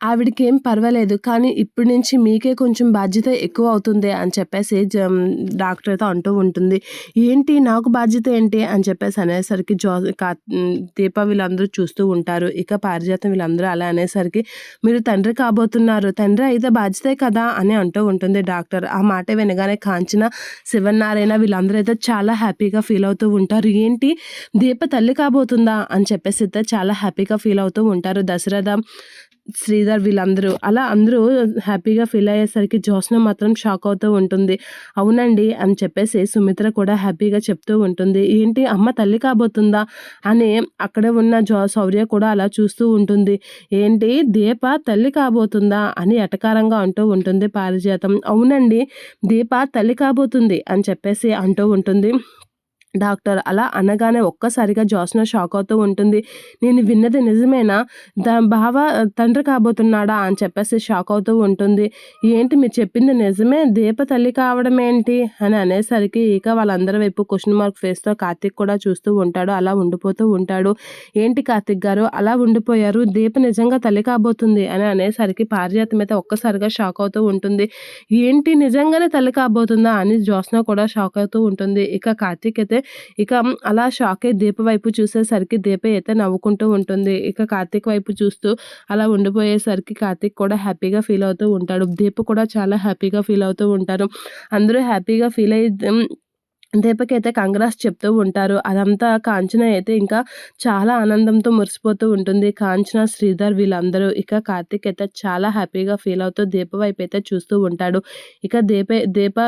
ఆవిడకి ఏం పర్వాలేదు కానీ ఇప్పటి నుంచి మీకే కొంచెం బాధ్యత ఎక్కువ అవుతుంది అని చెప్పేసి డాక్టర్తో అంటూ ఉంటుంది. ఏంటి నాకు బాధ్యత ఏంటి అని చెప్పేసి అనేసరికి జో కా దీప వీళ్ళందరూ చూస్తూ ఉంటారు. ఇక పారిజాతం వీళ్ళందరూ అలా అనేసరికి మీరు తండ్రి కాబోతున్నారు. తండ్రి అయితే బాధ్యతే కదా అని అంటూ ఉంటుంది డాక్టర్. ఆ మాట వినగానే కాంచిన శివనారాయణ వీళ్ళందరూ అయితే చాలా హ్యాపీగా ఫీల్ అవుతూ ఉంటారు. ఏంటి? దీప తల్లి కాబోతుందా అని చెప్పేసి అయితే చాలా హ్యాపీగా ఫీల్ అవుతూ ఉంటారు. దశరథ శ్రీధర్ వీళ్ళందరూ. అలా అందరూ హ్యాపీగా ఫీల్ అయ్యేసరికి జ్యోత్స్న మాత్రం షాక్ అవుతూ ఉంటుంది. అవునండి అని చెప్పేసి సుమిత్ర కూడా హ్యాపీగా చెప్తూ ఉంటుంది. ఏంటి అమ్మ తల్లి కాబోతుందా? అని అక్కడ ఉన్న జో శౌర్య కూడా అలా చూస్తూ ఉంటుంది. ఏంటి దీప తల్లి కాబోతుందా? అని ఎటకారంగా అంటూ ఉంటుంది పారిజాతం. అవునండి దీప తల్లి కాబోతుంది అని చెప్పేసి అంటూ ఉంటుంది. డాక్టర్ అలా అనగానే ఒక్కసారిగా జోస్న షాక్ అవుతూ ఉంటుంది. నేను విన్నది నిజమేనా? దా బావ తండ్రి కాబోతున్నాడా? అని చెప్పేసి షాక్ అవుతూ ఉంటుంది. ఏంటి మీరు చెప్పింది నిజమే? దీప తల్లి కావడం ఏంటి? అని అనేసరికి ఇక వాళ్ళందరి వైపు క్వశ్చన్ మార్క్ ఫేస్తో కార్తిక్ కూడా చూస్తూ ఉంటాడు. అలా ఉండిపోతూ ఉంటాడు. ఏంటి కార్తిక్ గారు? అలా ఉండిపోయారు. దీప నిజంగా తల్లి కాబోతుంది? అని అనేసరికి పారిజాతం అయితే ఒక్కసారిగా షాక్ అవుతూ ఉంటుంది. ఏంటి? నిజంగానే తల్లి కాబోతుందా? అని జోస్న కూడా షాక్ అవుతూ ఉంటుంది. ఇక కార్తిక్ అయితే ఇక అలా షాక్ అయ్యి దీప వైపు చూసేసరికి దీప అయితే నవ్వుకుంటూ ఉంటుంది. ఇక కార్తీక్ వైపు చూస్తూ అలా ఉండిపోయేసరికి కార్తీక్ కూడా హ్యాపీగా ఫీల్ అవుతూ ఉంటాడు. దీప కూడా చాలా హ్యాపీగా ఫీల్ అవుతూ ఉంటారు. అందరూ హ్యాపీగా ఫీల్ అయ్యి దీపకైతే కంగ్రాస్ చెప్తూ ఉంటారు. అదంతా కాంచన అయితే ఇంకా చాలా ఆనందంతో మురిసిపోతూ ఉంటుంది. కాంచన శ్రీధర్ వీళ్ళందరూ ఇక కార్తిక్ అయితే చాలా హ్యాపీగా ఫీల్ అవుతూ దీప వైపు అయితే చూస్తూ ఉంటాడు. ఇక దీప దీప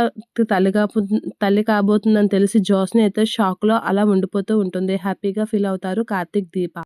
తల్లి కాబో తల్లి కాబోతుందని తెలిసి జోస్ని అయితే షాక్లో అలా ఉండిపోతూ ఉంటుంది. హ్యాపీగా ఫీల్ అవుతారు కార్తిక్ దీప.